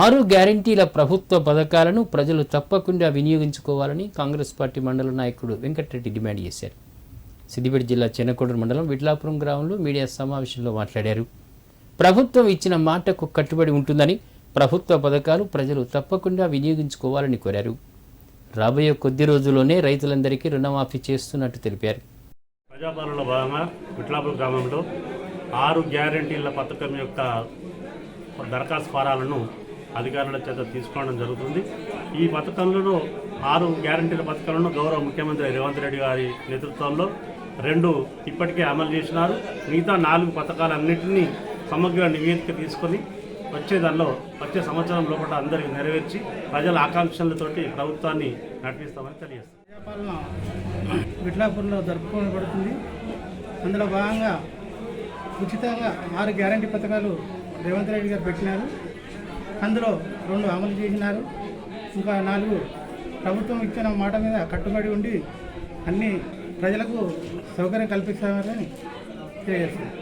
ఆరు గ్యారంటీల ప్రభుత్వ పథకాలను ప్రజలు తప్పకుండా వినియోగించుకోవాలని కాంగ్రెస్ పార్టీ మండల నాయకుడు వెంకటరెడ్డి డిమాండ్ చేశారు. సిద్దిపేట జిల్లా చెన్నకోడూరు మండలం విడ్లాపురం గ్రామంలో మీడియా సమావేశంలో మాట్లాడారు. ప్రభుత్వం ఇచ్చిన మాటకు కట్టుబడి ఉంటుందని ప్రభుత్వ పథకాలు ప్రజలు తప్పకుండా వినియోగించుకోవాలని కోరారు. రాబోయే కొద్ది రోజుల్లోనే రైతులందరికీ రుణమాఫీ చేస్తున్నట్టు తెలిపారు. ప్రజాపాలనలో భాగంగా విట్లాపురం గ్రామంలో ఆరు గ్యారంటీల పథకం యొక్క దరఖాస్తు ఫారాలను అధికారుల చేత తీసుకోవడం జరుగుతుంది. ఈ పథకంలో ఆరు గ్యారంటీల పథకాలను గౌరవ ముఖ్యమంత్రి రేవంత్ రెడ్డి గారి నేతృత్వంలో రెండు ఇప్పటికే అమలు చేసినారు. మిగతా నాలుగు పథకాలన్నింటినీ సమగ్ర నివేదిక తీసుకొని వచ్చే దానిలో వచ్చే సంవత్సరం లోపల అందరికీ నెరవేర్చి ప్రజల ఆకాంక్షలతోటి ప్రభుత్వాన్ని నడిపిస్తామని తెలియజేస్తాం. ప్రజాపాలన విట్లాపూర్లో జరుపుకోబడుతుంది. అందులో భాగంగా ఉచితంగా ఆరు గ్యారంటీ పథకాలు రేవంత్ రెడ్డి గారు పెట్టినారు. అందులో రెండు అమలు చేసినారు. ఇంకా నాలుగు ప్రభుత్వం ఇచ్చిన మాట మీద కట్టుబడి ఉండి అన్ని ప్రజలకు సౌకర్యం కల్పిస్తామని తెలియజేస్తున్నారు